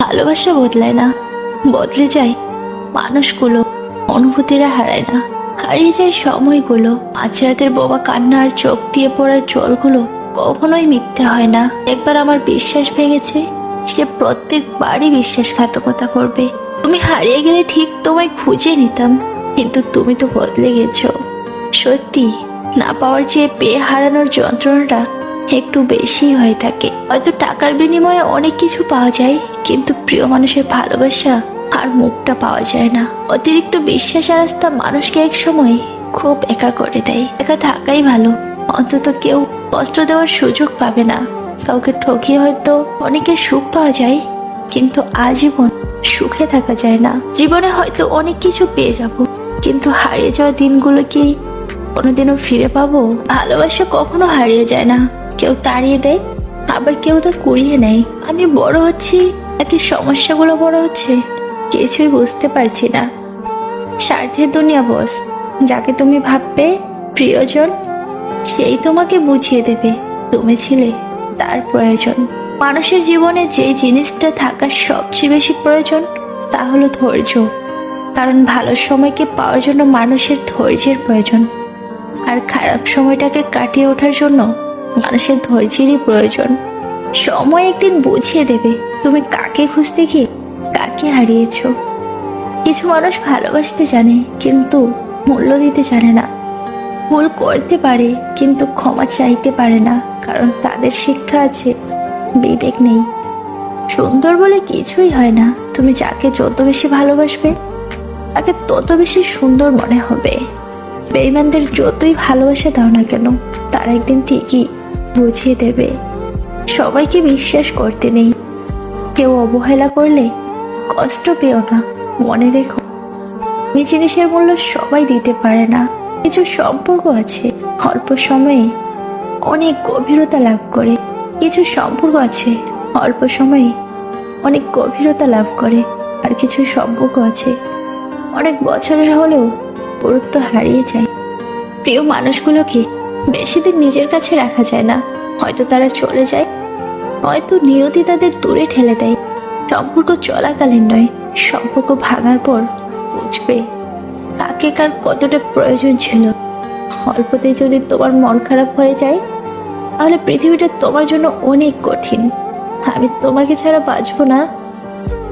ভালোবাসা বদলায় না, বদলে যায় মানুষগুলো, অনুভূতিরা হারায় না। হারিয়ে যায় সময়গুলো মাঝরাতের বোবা কান্না আর চোখ দিয়ে পড়ার জলগুলো কখনোই মিথ্যে হয় না। একবার আমার বিশ্বাস ভেঙেছে, সে প্রত্যেকবারই বিশ্বাসঘাতকতা করবে। তুমি হারিয়ে গেলে ঠিক তোমায় খুঁজে নিতাম, কিন্তু তুমি তো বদলে গেছো। সত্যি, না পাওয়ার চেয়ে পেয়ে হারানোর যন্ত্রণাটা একটু বেশি হয়ে থাকে। হয়তো টাকার বিনিময়ে অনেক কিছু পাওয়া যায়, কিন্তু প্রিয় মানুষের ভালোবাসা আর মুখটা পাওয়া যায় না। অতিরিক্ত বিশ্বাস আর আস্থা মানুষকে এক সময় খুব একা করে দেয়। একা থাকাই ভালো। অন্তত কেউ কষ্ট দেওয়ার সুযোগ পাবে না। কাউকে ঠকিয়ে হয়তো অনেকের সুখ পাওয়া যায়, কিন্তু আজীবন সুখে থাকা যায় না। জীবনে হয়তো অনেক কিছু পেয়ে যাব, কিন্তু হারিয়ে যাওয়া দিনগুলো কি কোনোদিনও ফিরে পাবো? ভালোবাসা কখনো হারিয়ে যায় না। কেউ তাড়িয়ে দেয়, আবার কেউ তা কুড়িয়ে নেয়। আমি বড় হচ্ছি নাকি সমস্যাগুলো বড় হচ্ছে, কিছুই বুঝতে পারছি না। স্বার্থের দুনিয়া বস যাকে তুমি ভাববে প্রিয়জন, সেই তোমাকে বুঝিয়ে দেবে, তুমি ছিলে তার প্রয়োজন। মানুষের জীবনে যে জিনিসটা থাকার সবচেয়ে বেশি প্রয়োজন, তা হলো ধৈর্য। কারণ ভালো সময়কে পাওয়ার জন্য মানুষের ধৈর্যের প্রয়োজন। আর খারাপ সময়টাকে কাটিয়ে ওঠার জন্য মানুষের ধৈর্যেরই প্রয়োজন। সময় একদিন বুঝিয়ে দেবে, তুমি কাকে খুঁজতে গিয়ে কাকে হারিয়েছ। কিছু মানুষ ভালোবাসতে জানে, কিন্তু মূল্য দিতে জানে না। ভুল করতে পারে, কিন্তু ক্ষমা চাইতে পারে না, কারণ তাদের শিক্ষা আছে, বিবেক নেই। সুন্দর বলে কিছুই হয় না, তুমি যাকে যত বেশি ভালোবাসবে, তাকে তত বেশি সুন্দর মনে হবে। বেইমানদের যতই ভালোবাসা দাও না কেন, তারা একদিন ঠিকই বুঝিয়ে দেবে। সবাইকে বিশ্বাস করতে নেই। কেউ অবহেলা করলে কষ্ট পেও না, মনে রেখো। এই জিনিসের মূল্য সবাই দিতে পারে না। কিছু সম্পর্ক আছে, অল্প সময়ে অনেক গভীরতা লাভ করে। কিছু সম্পর্ক আছে, অল্প সময়ে অনেক গভীরতা লাভ করে। আর কিছু সম্পর্ক আছে, অনেক বছরের হলেও গুরুত্ব হারিয়ে যায়। প্রিয় মানুষগুলোকে বেশি দিন নিজের কাছে রাখা যায় না। হয়তো তারা চলে যায়, হয়তো নিয়তি তাদের দূরে ঠেলে দেয়। সম্পর্ক চলাকালীন নয়, সম্পর্ক ভাঙার পর বুঝবে তাকে কার কতটা প্রয়োজন ছিল। অল্পতে যদি তোমার মন খারাপ হয়ে যায়, তাহলে পৃথিবীটা তোমার জন্য অনেক কঠিন। আমি তোমাকে ছাড়া বাঁচবো না।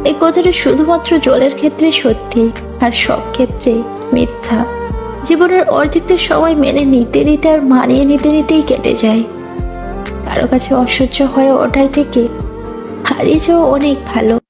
এই কথাটা শুধুমাত্র জলের ক্ষেত্রে সত্যি, আর সব ক্ষেত্রে মিথ্যা। জীবনের অর্ধেকটা সময় মেনে নিতে নিতে আর মানিয়ে নিতে নিতেই কেটে যায়। কারও কাছে অসহ্য হয়ে ওঠার থেকে হারিয়ে যাওয়া অনেক ভালো।